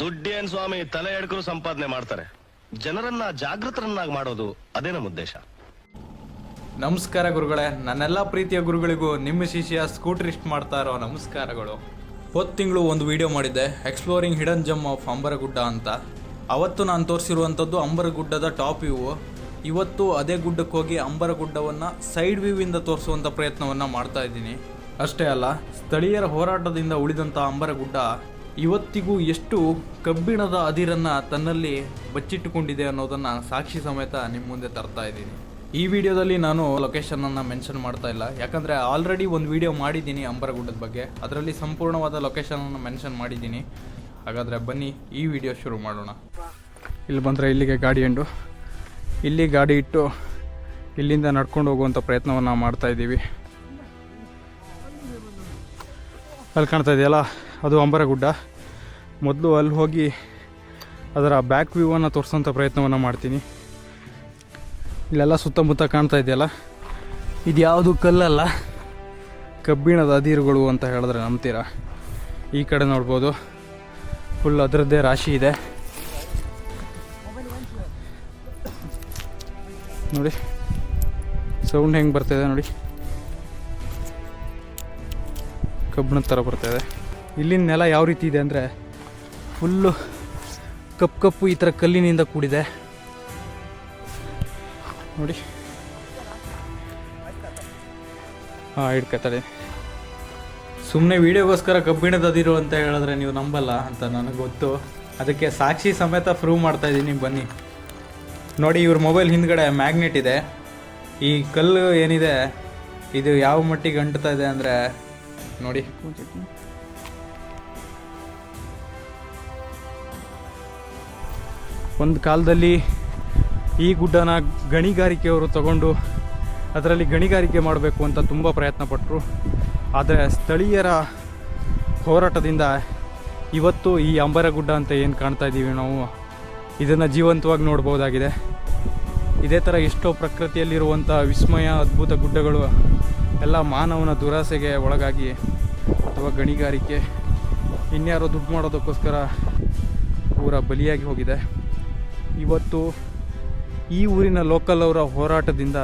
ದುಡ್ಡೇನ್ ಸ್ವಾಮಿ ತಲೆ ಎಡ್ಕರು ಸಂಪಾದನೆ ಮಾಡ್ತಾರೆ. ಜನರನ್ನ ಜಾಗೃತರನ್ನಾಗಿ ಮಾಡೋದು ಅದೇ ನಮ್ಮ ಉದ್ದೇಶ. ನಮಸ್ಕಾರ ಗುರುಗಳೇ, ನನ್ನೆಲ್ಲ ಪ್ರೀತಿಯ ಗುರುಗಳಿಗೂ ನಿಮ್ಮ ಶಿಷ್ಯ ಸ್ಕೂಟ್ರಿಸ್ಟ್ ಮಾಡ್ತಾ ಇರೋ ನಮಸ್ಕಾರಗಳು. ಹೋದ ತಿಂಗಳು ಒಂದು ವಿಡಿಯೋ ಮಾಡಿದ್ದೆ exploring hidden gem of Ambaragudda ಅಂತ. ಅವತ್ತು ನಾನು ತೋರಿಸಿರುವಂಥದ್ದು ಅಂಬರಗುಡ್ಡದ ಟಾಪ್ ವ್ಯೂ. ಇವತ್ತು ಅದೇ ಗುಡ್ಡಕ್ಕೆ ಹೋಗಿ ಅಂಬರಗುಡ್ಡವನ್ನು ಸೈಡ್ ವ್ಯೂವಿಂದ ತೋರಿಸುವಂಥ ಪ್ರಯತ್ನವನ್ನು ಮಾಡ್ತಾ ಇದ್ದೀನಿ. ಅಷ್ಟೇ ಅಲ್ಲ, ಸ್ಥಳೀಯರ ಹೋರಾಟದಿಂದ ಉಳಿದಂಥ ಅಂಬರಗುಡ್ಡ ಇವತ್ತಿಗೂ ಎಷ್ಟು ಕಬ್ಬಿಣದ ಅದಿರನ್ನು ತನ್ನಲ್ಲಿ ಬಚ್ಚಿಟ್ಟುಕೊಂಡಿದೆ ಅನ್ನೋದನ್ನು ಸಾಕ್ಷಿ ಸಮೇತ ನಿಮ್ಮ ಮುಂದೆ ತರ್ತಾ ಇದ್ದೀನಿ. ಈ ವಿಡಿಯೋದಲ್ಲಿ ನಾನು ಲೊಕೇಶನನ್ನು ಮೆನ್ಷನ್ ಮಾಡ್ತಾ ಇಲ್ಲ. ಯಾಕಂದರೆ ಆಲ್ರೆಡಿ ಒಂದು ವಿಡಿಯೋ ಮಾಡಿದ್ದೀನಿ ಅಂಬರಗುಡ್ಡದ ಬಗ್ಗೆ. ಅದರಲ್ಲಿ ಸಂಪೂರ್ಣವಾದ ಲೊಕೇಶನನ್ನು ಮೆನ್ಷನ್ ಮಾಡಿದ್ದೀನಿ. ಹಾಗಾದರೆ ಬನ್ನಿ, ಈ ವಿಡಿಯೋ ಶುರು ಮಾಡೋಣ. ಇಲ್ಲಿ ಬಂದರೆ ಇಲ್ಲಿಗೆ ಗಾಡಿ ಎಂಡು ಇಲ್ಲಿ ಗಾಡಿ ಇಟ್ಟು ಇಲ್ಲಿಂದ ನಡ್ಕೊಂಡು ಹೋಗುವಂಥ ಪ್ರಯತ್ನವನ್ನು ಮಾಡ್ತಾ ಇದ್ದೀವಿ. ಅಲ್ಲಿ ಕಾಣ್ತಾ ಇದೆಯಲ್ಲ? ಅದು ಅಂಬರಗುಡ್ಡ. ಮೊದಲು ಅಲ್ಲಿ ಹೋಗಿ ಅದರ ಬ್ಯಾಕ್ ವ್ಯೂವನ್ನು ತೋರಿಸೋಂಥ ಪ್ರಯತ್ನವನ್ನು ಮಾಡ್ತೀನಿ. ಇಲ್ಲೆಲ್ಲ ಸುತ್ತಮುತ್ತ ಕಾಣ್ತಾ ಇದೆಯಲ್ಲ? ಇದು ಯಾವುದು ಕಲ್ಲಲ್ಲ? ಕಬ್ಬಿಣದ ಅದಿರುಗಳು ಅಂತ ಹೇಳಿದ್ರೆ ನಂಬ್ತೀರಾ? ಈ ಕಡೆ ನೋಡ್ಬೋದು. ಫುಲ್ ಅದರದ್ದೇ ರಾಶಿ ಇದೆ. ನೋಡಿ. ಸೌಂಡ್ ಹೆಂಗೆ ಬರ್ತಾಯಿದೆ ನೋಡಿ. ಕಬ್ಬಿಣದ ಥರ ಬರ್ತಾಯಿದೆ ಇಲ್ಲಿನ ನೆಲ ಯಾವ ರೀತಿ ಇದೆ ಅಂದರೆ ಫುಲ್ಲು ಕಪ್ಪು ಕಪ್ಪು ಈ ಥರ ಕಲ್ಲಿನಿಂದ ಕೂಡಿದೆ. ನೋಡಿ. ಹಾಂ ಇಡ್ಕೊತಾಳೆ ಸುಮ್ಮನೆ ವೀಡಿಯೋಗೋಸ್ಕರ ಕಬ್ಬಿಣದ ಅದಿರು ಅಂತ ಹೇಳಿದ್ರೆ ನೀವು ನಂಬಲ್ಲ ಅಂತ ನನಗೆ ಗೊತ್ತು. ಅದಕ್ಕೆ ಸಾಕ್ಷಿ ಸಮೇತ ಪ್ರೂವ್ ಮಾಡ್ತಾ ಇದ್ದೀನಿ, ಬನ್ನಿ. ನೋಡಿ, ಇವ್ರ ಮೊಬೈಲ್ ಹಿಂದ್ಗಡೆ ಮ್ಯಾಗ್ನೆಟ್ ಇದೆ. ಈ ಕಲ್ಲು ಏನಿದೆ, ಇದು ಯಾವ ಮಟ್ಟಿಗೆ ಅಂಟ್ತಾ ಇದೆ ಅಂದರೆ ನೋಡಿ. ಒಂದು ಕಾಲದಲ್ಲಿ ಈ ಗುಡ್ಡನ ಗಣಿಗಾರಿಕೆಯವರು ತಗೊಂಡು ಅದರಲ್ಲಿ ಗಣಿಗಾರಿಕೆ ಮಾಡಬೇಕು ಅಂತ ತುಂಬ ಪ್ರಯತ್ನ ಪಟ್ಟರು ಆದರೆ ಸ್ಥಳೀಯರ ಹೋರಾಟದಿಂದ ಇವತ್ತು ಈ ಅಂಬರಗುಡ್ಡ ಅಂತ ಏನು ಕಾಣ್ತಾ ಇದ್ದೀವಿ ನಾವು, ಇದನ್ನು ಜೀವಂತವಾಗಿ ನೋಡ್ಬೋದಾಗಿದೆ. ಇದೇ ಥರ ಎಷ್ಟೋ ಪ್ರಕೃತಿಯಲ್ಲಿರುವಂಥ ವಿಸ್ಮಯ, ಅದ್ಭುತ ಗುಡ್ಡಗಳು ಎಲ್ಲ ಮಾನವನ ದುರಾಸೆಗೆ ಒಳಗಾಗಿ ಅಥವಾ ಗಣಿಗಾರಿಕೆ. ಇನ್ಯಾರೋ ದುಡ್ಡು ಮಾಡೋದಕ್ಕೋಸ್ಕರ ಪೂರ ಬಲಿಯಾಗಿ ಹೋಗಿದೆ. ಇವತ್ತು ಈ ಊರಿನ ಲೋಕಲ್ ಅವರ ಹೋರಾಟದಿಂದ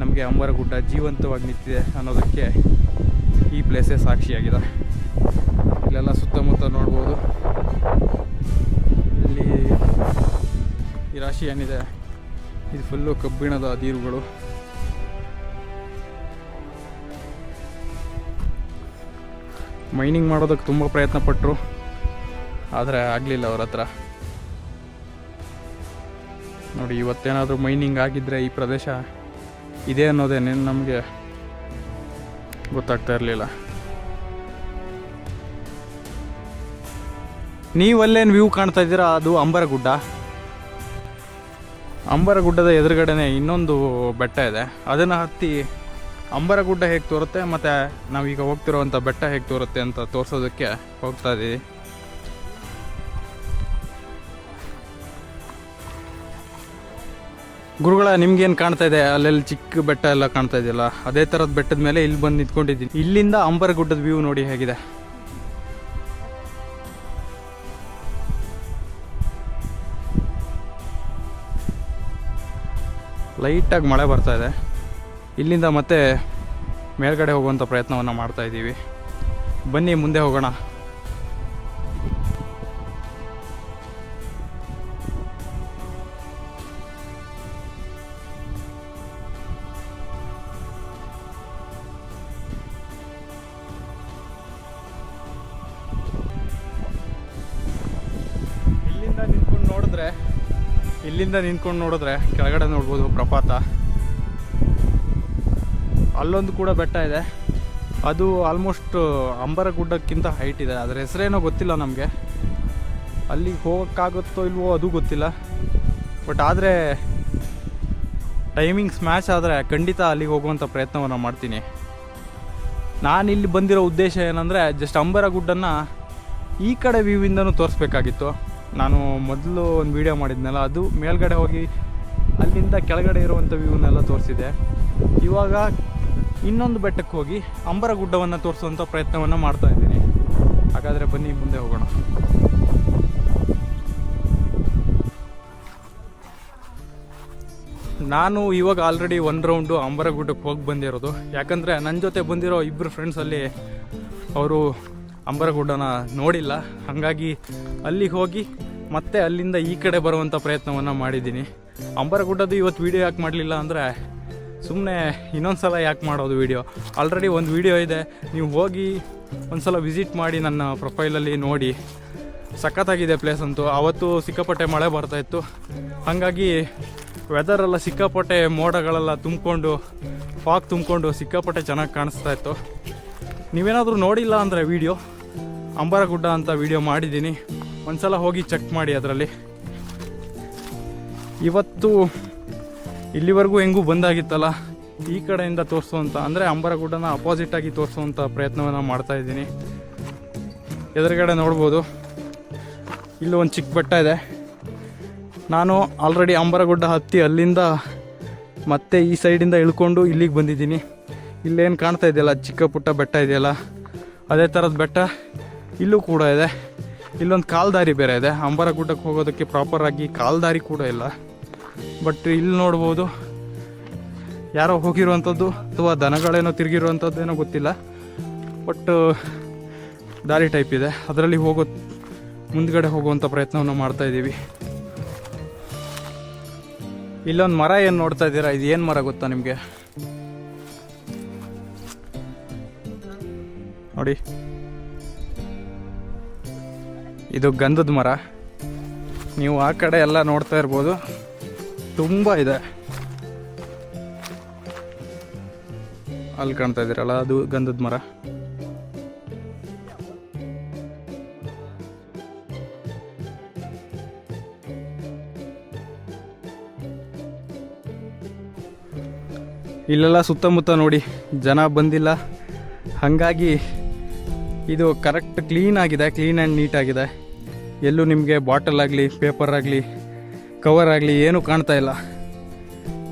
ನಮಗೆ ಅಂಬರಗುಡ್ಡ ಜೀವಂತವಾಗಿ ನಿಂತಿದೆ ಅನ್ನೋದಕ್ಕೆ ಈ ಪ್ಲೇಸೇ ಸಾಕ್ಷಿಯಾಗಿದೆ ಇಲ್ಲೆಲ್ಲ ಸುತ್ತಮುತ್ತ ನೋಡ್ಬೋದು. ಇಲ್ಲಿ ಈ ರಾಶಿ ಏನಿದೆ? ಇದು ಫುಲ್ಲು ಕಬ್ಬಿಣದ ಅದಿರುಗಳು. ಮೈನಿಂಗ್ ಮಾಡೋದಕ್ಕೆ ತುಂಬ ಪ್ರಯತ್ನ ಪಟ್ಟರು ಆದರೆ ಆಗಲಿಲ್ಲ ಅವ್ರ ಹತ್ರ. ನೋಡಿ, ಇವತ್ತೇನಾದರೂ ಮೈನಿಂಗ್ ಆಗಿದ್ದರೆ ಈ ಪ್ರದೇಶ ಇದೆ ಅನ್ನೋದೇನೆ ನಮಗೆ ಗೊತ್ತಾಗ್ತಾ ಇರಲಿಲ್ಲ. ನೀವು ಅಲ್ಲೇನು ವ್ಯೂ ಕಾಣ್ತಾ ಇದ್ದೀರಾ? ಅದು ಅಂಬರಗುಡ್ಡ. ಅಂಬರಗುಡ್ಡದ ಎದುರುಗಡೆನೆ ಇನ್ನೊಂದು ಬೆಟ್ಟ ಇದೆ. ಅದನ್ನು ಹತ್ತಿ ಅಂಬರಗುಡ್ಡ ಹೇಗೆ ತೋರುತ್ತೆ ಮತ್ತು ನಾವೀಗ ಹೋಗ್ತಿರೋವಂಥ ಬೆಟ್ಟ ಹೇಗೆ ತೋರುತ್ತೆ ಅಂತ ತೋರಿಸೋದಕ್ಕೆ ಹೋಗ್ತಾ ಇದ್ದೀವಿ ಗುರುಗಳ ನಿಮ್ಗೇನು ಕಾಣ್ತಾ ಇದೆ? ಅಲ್ಲೆಲ್ಲಿ ಚಿಕ್ಕ ಬೆಟ್ಟ ಎಲ್ಲ ಕಾಣ್ತಾ ಇದೆಯಲ್ಲ, ಅದೇ ಥರದ ಬೆಟ್ಟದ ಮೇಲೆ ಇಲ್ಲಿ ಬಂದು ನಿಂತ್ಕೊಂಡಿದ್ದೀನಿ. ಇಲ್ಲಿಂದ ಅಂಬರಗುಡ್ಡದ ವ್ಯೂ ನೋಡಿ ಹೇಗಿದೆ. ಲೈಟಾಗಿ ಮಳೆ ಬರ್ತಾ ಇದೆ. ಇಲ್ಲಿಂದ ಮತ್ತೆ ಮೇಲ್ಗಡೆ ಹೋಗುವಂಥ ಪ್ರಯತ್ನವನ್ನು ಮಾಡ್ತಾ ಇದ್ದೀವಿ ಬನ್ನಿ, ಮುಂದೆ ಹೋಗೋಣ. ನೋಡಿದ್ರೆ ಇಲ್ಲಿಂದ ನಿಂತ್ಕೊಂಡು ನೋಡಿದ್ರೆ ಕೆಳಗಡೆ ನೋಡ್ಬೋದು ಪ್ರಪಾತ. ಅಲ್ಲೊಂದು ಕೂಡ ಬೆಟ್ಟ ಇದೆ. ಅದು ಆಲ್ಮೋಸ್ಟ್ ಅಂಬರಗುಡ್ಡಕ್ಕಿಂತ ಹೈಟ್ ಇದೆ. ಅದರ ಹೆಸರೇನೋ ಗೊತ್ತಿಲ್ಲ ನಮಗೆ. ಅಲ್ಲಿಗೆ ಹೋಗೋಕ್ಕಾಗುತ್ತೋ ಇಲ್ವೋ ಅದು ಗೊತ್ತಿಲ್ಲ. ಬಟ್ ಆದರೆ ಟೈಮಿಂಗ್ಸ್ ಮ್ಯಾಚ್ ಆದರೆ ಖಂಡಿತ ಅಲ್ಲಿಗೆ ಹೋಗುವಂಥ ಪ್ರಯತ್ನವನ್ನು ಮಾಡ್ತೀನಿ. ನಾನು ಇಲ್ಲಿ ಬಂದಿರೋ ಉದ್ದೇಶ ಏನಂದರೆ ಜಸ್ಟ್ ಅಂಬರ ಗುಡ್ಡನ್ನು ಈ ಕಡೆ ವ್ಯೂವಿಂದನೂ ತೋರಿಸ್ಬೇಕಾಗಿತ್ತು. ನಾನು ಮೊದಲು ಒಂದು ವೀಡಿಯೋ ಮಾಡಿದ್ನಲ್ಲ, ಅದು ಮೇಲ್ಗಡೆ ಹೋಗಿ ಅಲ್ಲಿಂದ ಕೆಳಗಡೆ ಇರುವಂಥ ವ್ಯೂನೆಲ್ಲ ತೋರಿಸಿದೆ. ಇವಾಗ ಇನ್ನೊಂದು ಬೆಟ್ಟಕ್ಕೆ ಹೋಗಿ ಅಂಬರ ಗುಡ್ಡವನ್ನು ತೋರಿಸುವಂಥ ಪ್ರಯತ್ನವನ್ನು ಮಾಡ್ತಾ ಇದ್ದೀನಿ. ಹಾಗಾದರೆ ಬನ್ನಿ, ಮುಂದೆ ಹೋಗೋಣ. ನಾನು ಇವಾಗ ಆಲ್ರೆಡಿ ಒನ್ ರೌಂಡು ಅಂಬರ ಗುಡ್ಡಕ್ಕೆ ಹೋಗಿ ಬಂದಿರೋದು. ಯಾಕಂದರೆ ನನ್ನ ಜೊತೆ ಬಂದಿರೋ ಇಬ್ಬರು ಫ್ರೆಂಡ್ಸಲ್ಲಿ ಅವರು ಅಂಬರಗುಡ್ಡನ ನೋಡಿಲ್ಲ. ಹಾಗಾಗಿ ಅಲ್ಲಿಗೆ ಹೋಗಿ ಮತ್ತೆ ಅಲ್ಲಿಂದ ಈ ಕಡೆ ಬರುವಂಥ ಪ್ರಯತ್ನವನ್ನು ಮಾಡಿದ್ದೀನಿ. ಅಂಬರಗುಡ್ಡದು ಇವತ್ತು ವೀಡಿಯೋ ಯಾಕೆ ಮಾಡಲಿಲ್ಲ ಅಂದರೆ ಸುಮ್ಮನೆ ಇನ್ನೊಂದು ಸಲ ಯಾಕೆ ಮಾಡೋದು ವೀಡಿಯೋ ಆಲ್ರೆಡಿ ಒಂದು ವೀಡಿಯೋ ಇದೆ. ನೀವು ಹೋಗಿ ಒಂದು ಸಲ ವಿಸಿಟ್ ಮಾಡಿ ನನ್ನ ಪ್ರೊಫೈಲಲ್ಲಿ ನೋಡಿ. ಸಖತ್ತಾಗಿದೆ ಪ್ಲೇಸ್ ಅಂತೂ. ಆವತ್ತು ಸಿಕ್ಕಾಪಟ್ಟೆ ಮಳೆ ಬರ್ತಾಯಿತ್ತು ಹಾಗಾಗಿ ವೆದರೆಲ್ಲ ಸಿಕ್ಕಾಪಟ್ಟೆ ಮೋಡಗಳೆಲ್ಲ ತುಂಬಿಕೊಂಡು ಫಾಗ್ ತುಂಬಿಕೊಂಡು ಸಿಕ್ಕಾಪಟ್ಟೆ ಚೆನ್ನಾಗಿ ಕಾಣಿಸ್ತಾ ಇತ್ತು. ನೀವೇನಾದರೂ ನೋಡಿಲ್ಲ ಅಂದರೆ ವೀಡಿಯೋ ಅಂಬರಗುಡ್ಡ ಅಂತ ವೀಡಿಯೋ ಮಾಡಿದ್ದೀನಿ. ಒಂದ್ಸಲ ಹೋಗಿ ಚೆಕ್ ಮಾಡಿ ಅದರಲ್ಲಿ. ಇವತ್ತು ಇಲ್ಲಿವರೆಗೂ ಹೆಂಗೂ ಬಂದಾಗಿತ್ತಲ್ಲ, ಈ ಕಡೆಯಿಂದ ತೋರಿಸುವಂಥ ಅಂದರೆ ಅಂಬರಗುಡ್ಡನ ಅಪೋಸಿಟ್ ಆಗಿ ತೋರಿಸುವಂಥ ಪ್ರಯತ್ನವನ್ನು ಮಾಡ್ತಾ ಇದ್ದೀನಿ. ಎದುರುಗಡೆ ನೋಡ್ಬೋದು, ಇಲ್ಲಿ ಒಂದು ಚಿಕ್ಕ ಬೆಟ್ಟ ಇದೆ. ನಾನು ಆಲ್ರೆಡಿ ಅಂಬರಗುಡ್ಡ ಹತ್ತಿ ಅಲ್ಲಿಂದ ಮತ್ತೆ ಈ ಸೈಡಿಂದ ಇಳ್ಕೊಂಡು ಇಲ್ಲಿಗೆ ಬಂದಿದ್ದೀನಿ. ಇಲ್ಲೇನು ಕಾಣ್ತಾ ಇದೆಯಲ್ಲ? ಚಿಕ್ಕ ಪುಟ್ಟ ಬೆಟ್ಟ ಇದೆಯಲ್ಲ? ಅದೇ ಥರದ ಬೆಟ್ಟ ಇಲ್ಲೂ ಕೂಡ ಇದೆ. ಇಲ್ಲೊಂದು ಕಾಲ್ದಾರಿ ಬೇರೆ ಇದೆ. ಅಂಬರ ಗುಡ್ಡಕ್ಕೆ ಹೋಗೋದಕ್ಕೆ ಪ್ರಾಪರಾಗಿ ಕಾಲ್ದಾರಿ ಕೂಡ ಇಲ್ಲ. ಬಟ್ ಇಲ್ಲಿ ನೋಡ್ಬೋದು. ಯಾರೋ ಹೋಗಿರುವಂಥದ್ದು ಅಥವಾ ದನಗಳೇನೋ ತಿರುಗಿರುವಂಥದ್ದೇನೋ ಗೊತ್ತಿಲ್ಲ. ಬಟ್ ದಾರಿ ಟೈಪ್ ಇದೆ. ಅದರಲ್ಲಿ ಹೋಗೋ, ಮುಂದ್ಗಡೆ ಹೋಗುವಂಥ ಪ್ರಯತ್ನವನ್ನು ಮಾಡ್ತಾ ಇದ್ದೀವಿ ಇಲ್ಲೊಂದು ಮರ ಏನು ನೋಡ್ತಾ ಇದ್ದೀರಾ ಇದು ಏನು ಮರ ಗೊತ್ತಾ ನಿಮಗೆ? ನೋಡಿ. ಇದು ಗಂಧದ ಮರ. ನೀವು ಆ ಕಡೆ ಎಲ್ಲ ನೋಡ್ತಾ ಇರ್ಬೋದು. ತುಂಬ ಇದೆ. ಅಲ್ಲಿ ಕಾಣ್ತಾ ಇದ್ದೀರಲ್ಲ, ಅದು ಗಂಧದ ಮರ. ಇಲ್ಲೆಲ್ಲ ಸುತ್ತಮುತ್ತ ನೋಡಿ, ಜನ ಬಂದಿಲ್ಲ. ಹಾಗಾಗಿ ಇದು ಕರೆಕ್ಟ್ ಕ್ಲೀನ್ ಆಗಿದೆ ಕ್ಲೀನ್ ಆ್ಯಂಡ್ ನೀಟಾಗಿದೆ ಎಲ್ಲೂ ನಿಮಗೆ ಬಾಟಲ್ ಆಗಲಿ ಪೇಪರ್ ಆಗಲಿ ಕವರ್ ಆಗಲಿ ಏನೂ ಕಾಣ್ತಾ ಇಲ್ಲ.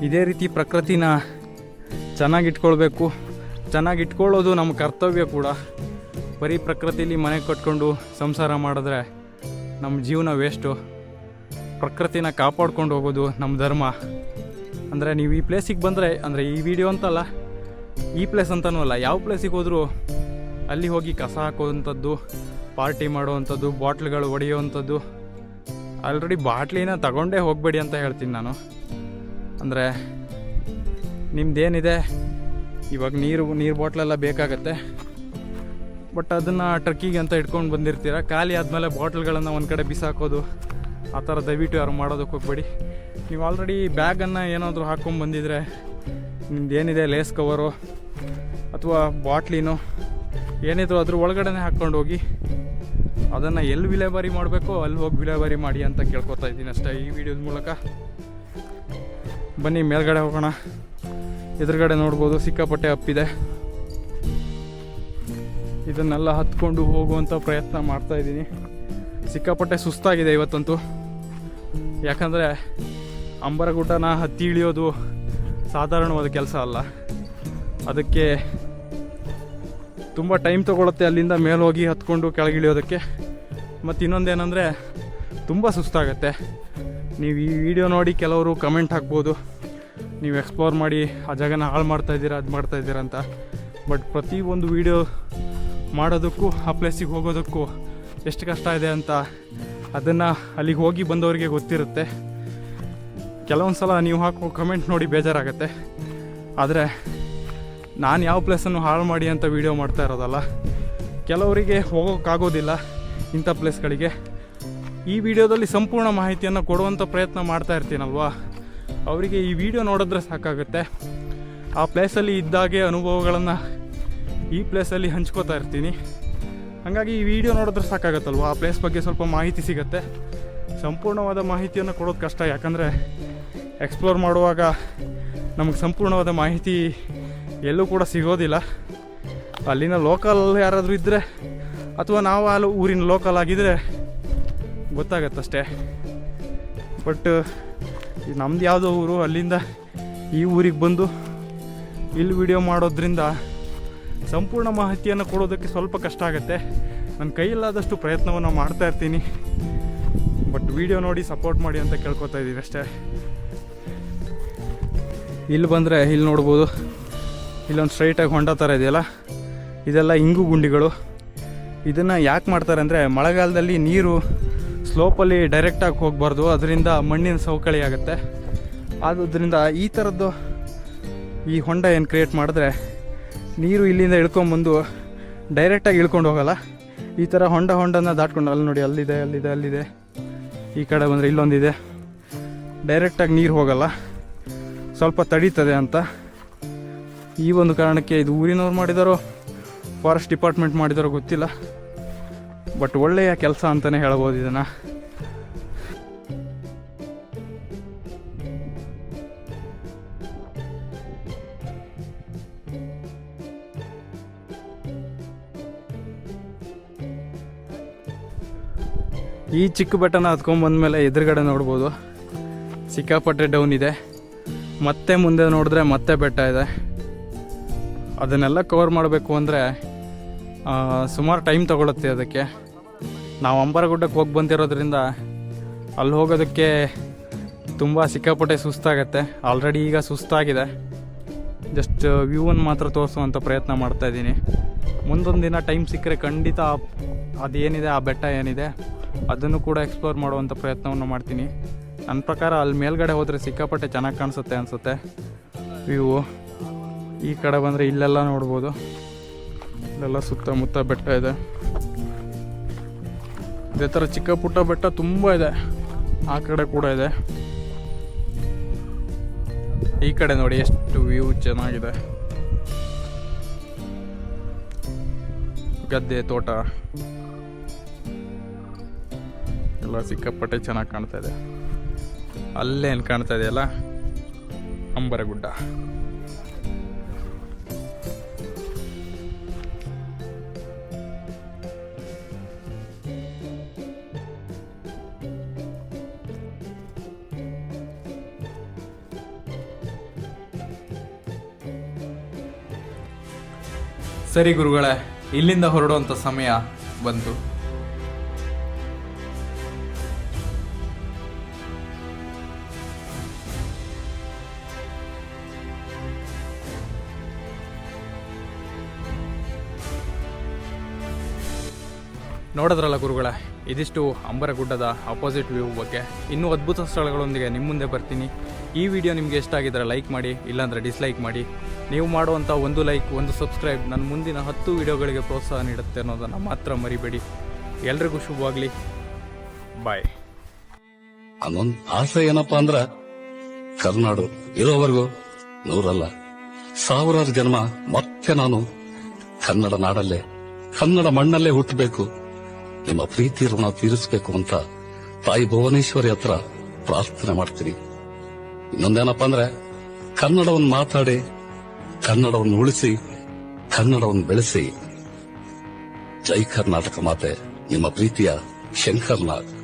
ಇದೇ ರೀತಿ ಪ್ರಕೃತಿನ ಚೆನ್ನಾಗಿಟ್ಕೊಳ್ಬೇಕು. ಚೆನ್ನಾಗಿಟ್ಕೊಳ್ಳೋದು ನಮ್ಮ ಕರ್ತವ್ಯ ಕೂಡ. ಬರೀ ಪ್ರಕೃತಿಲಿ ಮನೆ ಕಟ್ಕೊಂಡು ಸಂಸಾರ ಮಾಡಿದ್ರೆ ನಮ್ಮ ಜೀವನ ವೇಸ್ಟು ಪ್ರಕೃತಿನ ಕಾಪಾಡ್ಕೊಂಡು ಹೋಗೋದು ನಮ್ಮ ಧರ್ಮ. ಅಂದರೆ ನೀವು ಈ ಪ್ಲೇಸಿಗೆ ಬಂದರೆ, ಅಂದರೆ ಈ ವಿಡಿಯೋ ಅಂತಲ್ಲ, ಈ ಪ್ಲೇಸ್ ಅಂತನೂ ಅಲ್ಲ, ಯಾವ ಪ್ಲೇಸಿಗೆ ಹೋದರೂ ಅಲ್ಲಿ ಹೋಗಿ ಕಸ ಹಾಕುವಂಥದ್ದು, ಪಾರ್ಟಿ ಮಾಡುವಂಥದ್ದು, ಬಾಟ್ಲ್ಗಳು ಹೊಡೆಯುವಂಥದ್ದು ಆಲ್ರೆಡಿ ಬಾಟ್ಲಿನ ತಗೊಂಡೇ ಹೋಗಬೇಡಿ ಅಂತ ಹೇಳ್ತೀನಿ ನಾನು. ಅಂದರೆ ನಿಮ್ಮದೇನಿದೆ ಇವಾಗ ನೀರು ನೀರು ಬಾಟ್ಲೆಲ್ಲ ಬೇಕಾಗತ್ತೆ. ಬಟ್ ಅದನ್ನು ಟ್ರಕ್ಕಿಗೆ ಅಂತ ಇಟ್ಕೊಂಡು ಬಂದಿರ್ತೀರ? ಖಾಲಿ ಆದಮೇಲೆ ಬಾಟ್ಲ್ಗಳನ್ನು ಒಂದು ಕಡೆ ಬಿಸಾಕೋದು, ಆ ಥರ ದಯವಿಟ್ಟು ಯಾರು ಮಾಡೋದಕ್ಕೆ ಹೋಗ್ಬೇಡಿ. ನೀವು ಆಲ್ರೆಡಿ ಬ್ಯಾಗನ್ನು ಏನಾದರೂ ಹಾಕ್ಕೊಂಡು ಬಂದಿದ್ರೆ ನಿಮ್ದು ಏನಿದೆ ಲೇಸ್ ಕವರು ಅಥವಾ ಬಾಟ್ಲಿನೋ ಏನಿದ್ರು ಅದ್ರ ಒಳಗಡೆನೆ ಹಾಕ್ಕೊಂಡು ಹೋಗಿ ಅದನ್ನು ಎಲ್ಲಿ ವಿಲೇವಾರಿ ಮಾಡಬೇಕು ಅಲ್ಲಿ ಹೋಗಿ ವಿಲೇವಾರಿ ಮಾಡಿ ಅಂತ ಕೇಳ್ಕೊತಾ ಇದ್ದೀನಿ ಅಷ್ಟೇ ಈ ವಿಡಿಯೋದ ಮೂಲಕ. ಬನ್ನಿ, ಮೇಲ್ಗಡೆ ಹೋಗೋಣ. ಎದುರುಗಡೆ ನೋಡ್ಬೋದು, ಸಿಕ್ಕಾಪಟ್ಟೆ ಅಪ್ಪಿದೆ. ಇದನ್ನೆಲ್ಲ ಹತ್ಕೊಂಡು ಹೋಗುವಂಥ ಪ್ರಯತ್ನ ಮಾಡ್ತಾ ಇದ್ದೀನಿ. ಸಿಕ್ಕಾಪಟ್ಟೆ ಸುಸ್ತಾಗಿದೆ ಇವತ್ತಂತೂ. ಯಾಕಂದರೆ ಅಂಬರಗುಡ್ಡನ ಹತ್ತಿ ಇಳಿಯೋದು ಸಾಧಾರಣವಾದ ಕೆಲಸ ಅಲ್ಲ. ಅದಕ್ಕೆ ತುಂಬ ಟೈಮ್ ತೊಗೊಳುತ್ತೆ ಅಲ್ಲಿಂದ ಮೇಲೆ ಹೋಗಿ ಹತ್ಕೊಂಡು ಕೆಳಗಿಳಿಯೋದಕ್ಕೆ. ಮತ್ತು ಇನ್ನೊಂದೇನೆಂದರೆ ತುಂಬ ಸುಸ್ತಾಗತ್ತೆ. ನೀವು ಈ ವಿಡಿಯೋ ನೋಡಿ ಕೆಲವರು ಕಮೆಂಟ್ ಹಾಕ್ಬೋದು. ನೀವು ಎಕ್ಸ್ಪ್ಲೋರ್ ಮಾಡಿ ಆ ಜಾಗನ ಹಾಳು ಮಾಡ್ತಾಯಿದ್ದೀರಾ ಅದು ಮಾಡ್ತಾಯಿದ್ದೀರಾ ಅಂತ. ಬಟ್ ಪ್ರತಿ ಒಂದು ವಿಡಿಯೋ ಮಾಡೋದಕ್ಕೂ, ಆ ಪ್ಲೇಸಿಗೆ ಹೋಗೋದಕ್ಕೂ ಎಷ್ಟು ಕಷ್ಟ ಇದೆ ಅಂತ ಅದನ್ನು ಅಲ್ಲಿಗೆ ಹೋಗಿ ಬಂದವರಿಗೆ ಗೊತ್ತಿರುತ್ತೆ. ಕೆಲವೊಂದು ಸಲ ನೀವು ಹಾಕೋ ಕಮೆಂಟ್ ನೋಡಿ ಬೇಜಾರಾಗತ್ತೆ. ಆದರೆ ನಾನು ಯಾವ ಪ್ಲೇಸನ್ನು ಹಾಳು ಮಾಡಿ ಅಂತ ವೀಡಿಯೋ ಮಾಡ್ತಾ ಇರೋದಲ್ಲ, ಕೆಲವರಿಗೆ ಹೋಗೋಕ್ಕಾಗೋದಿಲ್ಲ ಇಂಥ ಪ್ಲೇಸ್ಗಳಿಗೆ ಈ ವಿಡಿಯೋದಲ್ಲಿ ಸಂಪೂರ್ಣ ಮಾಹಿತಿಯನ್ನು ಕೊಡುವಂಥ ಪ್ರಯತ್ನ ಮಾಡ್ತಾ ಇರ್ತೀನಲ್ವಾ? ಅವರಿಗೆ ಈ ವಿಡಿಯೋ ನೋಡಿದ್ರೆ ಸಾಕಾಗುತ್ತೆ. ಆ ಪ್ಲೇಸಲ್ಲಿ ಇದ್ದಾಗೆ ಅನುಭವಗಳನ್ನು ಈ ಪ್ಲೇಸಲ್ಲಿ ಹಂಚ್ಕೋತಾ ಇರ್ತೀನಿ. ಹಾಗಾಗಿ ಈ ವಿಡಿಯೋ ನೋಡಿದ್ರೆ ಸಾಕಾಗತ್ತಲ್ವ? ಆ ಪ್ಲೇಸ್ ಬಗ್ಗೆ ಸ್ವಲ್ಪ ಮಾಹಿತಿ ಸಿಗುತ್ತೆ. ಸಂಪೂರ್ಣವಾದ ಮಾಹಿತಿಯನ್ನು ಕೊಡೋದು ಕಷ್ಟ. ಯಾಕಂದರೆ ಎಕ್ಸ್ಪ್ಲೋರ್ ಮಾಡುವಾಗ ನಮಗೆ ಸಂಪೂರ್ಣವಾದ ಮಾಹಿತಿ ಎಲ್ಲೂ ಕೂಡ ಸಿಗೋದಿಲ್ಲ. ಅಲ್ಲಿನ ಲೋಕಲ್ ಯಾರಾದರೂ ಇದ್ದರೆ ಅಥವಾ ನಾವು ಅಲ್ಲಿ ಊರಿನ ಲೋಕಲ್ ಆಗಿದ್ದರೆ ಗೊತ್ತಾಗತ್ತಷ್ಟೇ. ಬಟ್ ನಮ್ದು ಯಾವುದೋ ಊರು, ಅಲ್ಲಿಂದ ಈ ಊರಿಗೆ ಬಂದು ಇಲ್ಲಿ ವಿಡಿಯೋ ಮಾಡೋದ್ರಿಂದ ಸಂಪೂರ್ಣ ಮಾಹಿತಿಯನ್ನು ಕೊಡೋದಕ್ಕೆ ಸ್ವಲ್ಪ ಕಷ್ಟ ಆಗುತ್ತೆ. ನನ್ನ ಕೈಯಲ್ಲಾದಷ್ಟು ಪ್ರಯತ್ನವನ್ನು ಮಾಡ್ತಾ ಇರ್ತೀನಿ. ಬಟ್ ವಿಡಿಯೋ ನೋಡಿ ಸಪೋರ್ಟ್ ಮಾಡಿ ಅಂತ ಕೇಳ್ಕೊತಾ ಇದ್ದೀವಿ ಅಷ್ಟೇ. ಇಲ್ಲಿ ಬಂದರೆ, ಇಲ್ಲಿ ನೋಡ್ಬೋದು. ಇಲ್ಲೊಂದು ಸ್ಟ್ರೈಟಾಗಿ ಹೊಂಡ ಥರ ಇದೆಯಲ್ಲ? ಇದೆಲ್ಲ ಇಂಗು ಗುಂಡಿಗಳು. ಇದನ್ನು ಯಾಕೆ ಮಾಡ್ತಾರೆ ಅಂದರೆ, ಮಳೆಗಾಲದಲ್ಲಿ ನೀರು ಸ್ಲೋಪಲ್ಲಿ ಡೈರೆಕ್ಟಾಗಿ ಹೋಗಬಾರ್ದು. ಅದರಿಂದ ಮಣ್ಣಿನ ಸವಕಳಿ ಆಗುತ್ತೆ. ಆದ್ದರಿಂದ ಈ ಥರದ್ದು ಈ ಹೊಂಡ ಏನು ಕ್ರಿಯೇಟ್ ಮಾಡಿದ್ರೆ, ನೀರು ಇಲ್ಲಿಂದ ಇಳ್ಕೊಂಬಂದು ಡೈರೆಕ್ಟಾಗಿ ಇಳ್ಕೊಂಡು ಹೋಗಲ್ಲ. ಈ ಥರ ಹೊಂಡ ಹೊಂಡನ ದಾಟ್ಕೊಂಡು ಅಲ್ಲಿ ನೋಡಿ, ಅಲ್ಲಿದೆ ಅಲ್ಲಿದೆ ಅಲ್ಲಿದೆ. ಈ ಕಡೆ ಬಂದರೆ ಇಲ್ಲೊಂದಿದೆ. ಡೈರೆಕ್ಟಾಗಿ ನೀರು ಹೋಗಲ್ಲ. ಸ್ವಲ್ಪ ತಡೀತದೆ ಅಂತ. ಈ ಒಂದು ಕಾರಣಕ್ಕೆ ಇದು ಊರಿನವ್ರು ಮಾಡಿದಾರೋ ಫಾರೆಸ್ಟ್ ಡಿಪಾರ್ಟ್ಮೆಂಟ್ ಮಾಡಿದಾರೋ ಗೊತ್ತಿಲ್ಲ. ಬಟ್ ಒಳ್ಳೆಯ ಕೆಲಸ ಅಂತಲೇ ಹೇಳ್ಬೋದು ಇದನ್ನು. ಈ ಚಿಕ್ಕ ಬೆಟ್ಟನ ಹತ್ಕೊಂಡ್ಬಂದ್ಮೇಲೆ ಎದುರುಗಡೆ ನೋಡ್ಬೋದು. ಸಿಕ್ಕಾಪಟ್ಟೆ ಡೌನ್ ಇದೆ. ಮತ್ತೆ ಮುಂದೆ ನೋಡಿದ್ರೆ ಮತ್ತೆ ಬೆಟ್ಟ ಇದೆ. ಅದನ್ನೆಲ್ಲ ಕವರ್ ಮಾಡಬೇಕು ಅಂದರೆ ಸುಮಾರು ಟೈಮ್ ತಗೊಳತ್ತೆ ಅದಕ್ಕೆ. ನಾವು ಅಂಬರಗುಡ್ಡಕ್ಕೆ ಹೋಗಿ ಬಂದಿರೋದ್ರಿಂದ ಅಲ್ಲಿ ಹೋಗೋದಕ್ಕೆ ತುಂಬ ಸಿಕ್ಕಾಪಟ್ಟೆ ಸುಸ್ತಾಗತ್ತೆ. ಆಲ್ರೆಡಿ ಈಗ ಸುಸ್ತಾಗಿದೆ. ಜಸ್ಟ್ ವ್ಯೂವನ್ನು ಮಾತ್ರ ತೋರಿಸುವಂಥ ಪ್ರಯತ್ನ ಮಾಡ್ತಾಯಿದ್ದೀನಿ ಮುಂದೊಂದು ದಿನ ಟೈಮ್ ಸಿಕ್ಕರೆ ಖಂಡಿತ ಅದೇನಿದೆ, ಆ ಬೆಟ್ಟ ಏನಿದೆ, ಅದನ್ನು ಕೂಡ ಎಕ್ಸ್ಪ್ಲೋರ್ ಮಾಡುವಂಥ ಪ್ರಯತ್ನವನ್ನು ಮಾಡ್ತೀನಿ. ನನ್ನ ಪ್ರಕಾರ ಅಲ್ಲಿ ಮೇಲ್ಗಡೆ ಹೋದರೆ ಸಿಕ್ಕಾಪಟ್ಟೆ ಚೆನ್ನಾಗಿ ಕಾಣಿಸುತ್ತೆ ಅನಿಸುತ್ತೆ. ವ್ಯೂ ಈ ಕಡೆ ಬಂದರೆ ಇಲ್ಲೆಲ್ಲ ನೋಡ್ಬೋದು. ಇಲ್ಲೆಲ್ಲ ಸುತ್ತಮುತ್ತ ಬೆಟ್ಟ ಇದೆ. ಇದೇ ಥರ ಚಿಕ್ಕ ಪುಟ್ಟ ಬೆಟ್ಟ ತುಂಬ ಇದೆ. ಆ ಕಡೆ ಕೂಡ ಇದೆ. ಈ ಕಡೆ ನೋಡಿ ಎಷ್ಟು ವ್ಯೂ ಚೆನ್ನಾಗಿದೆ. ಗದ್ದೆ, ತೋಟ. ಎಲ್ಲ ಸಿಕ್ಕಾಪಟ್ಟೆ ಚೆನ್ನಾಗಿ ಕಾಣ್ತಾ ಇದೆ. ಅಲ್ಲೇನು ಕಾಣ್ತಾ ಇದೆಯಲ್ಲ? ಅಂಬರಗುಡ್ಡ. ಸರಿ ಗುರುಗಳೇ, ಇಲ್ಲಿಂದ ಹೊರಡುವಂಥ ಸಮಯ ಬಂತು. ನೋಡಿದ್ರಲ್ಲ ಗುರುಗಳೇ, ಇದಿಷ್ಟು ಅಂಬರಗುಡ್ಡದ ಅಪೋಸಿಟ್ ವ್ಯೂ ಬಗ್ಗೆ. ಇನ್ನೂ ಅದ್ಭುತ ಸ್ಥಳಗಳೊಂದಿಗೆ ನಿಮ್ಮ ಮುಂದೆ ಬರ್ತೀನಿ. ಈ ವಿಡಿಯೋ ನಿಮಗೆ ಇಷ್ಟ ಆಗಿದ್ರೆ ಲೈಕ್ ಮಾಡಿ, ಇಲ್ಲಾಂದರೆ ಡಿಸ್ಲೈಕ್ ಮಾಡಿ. ನೀವು ಮಾಡುವಂಥ ಒಂದು ಲೈಕ್ ಒಂದು ಸಬ್ಸ್ಕ್ರೈಬ್ ನನ್ನ ಮುಂದಿನ ಹತ್ತು ವಿಡಿಯೋಗಳಿಗೆ ಪ್ರೋತ್ಸಾಹ ನೀಡುತ್ತೆ ಅನ್ನೋದನ್ನು ಮಾತ್ರ ಮರಿಬೇಡಿ. ಎಲ್ರಿಗೂ ಶುಭವಾಗಲಿ. ಬಾಯ್ ಅನ್ನೊಂದು ಆಸೆ ಏನಪ್ಪಾ ಅಂದ್ರ ಕರ್ನಾಡು ಇರೋವರೆಗೂ ನೂರಲ್ಲ ಸಾವಿರಾರು ಜನ್ಮ ಮತ್ತೆ ನಾನು ಕನ್ನಡ ನಾಡಲ್ಲೇ ಕನ್ನಡ ಮಣ್ಣಲ್ಲೇ ಹುಟ್ಟಬೇಕು ನಿಮ್ಮ ಪ್ರೀತಿ ಋಣ ತೀರಿಸಬೇಕು ಅಂತ ತಾಯಿ ಭುವನೇಶ್ವರಿ ಹತ್ರ ಪ್ರಾರ್ಥನೆ ಮಾಡ್ತೀನಿ. ಇನ್ನೊಂದೇನಪ್ಪ ಅಂದ್ರೆ ಕನ್ನಡವನ್ನು ಮಾತಾಡಿ ಕನ್ನಡವನ್ನು ಉಳಿಸಿ ಕನ್ನಡವನ್ನು ಬೆಳೆಸಿ. ಜೈ ಕರ್ನಾಟಕ ಮಾತೆ ನಿಮ್ಮ ಪ್ರೀತಿಯ ಶಂಕರ್ನಾಗ್.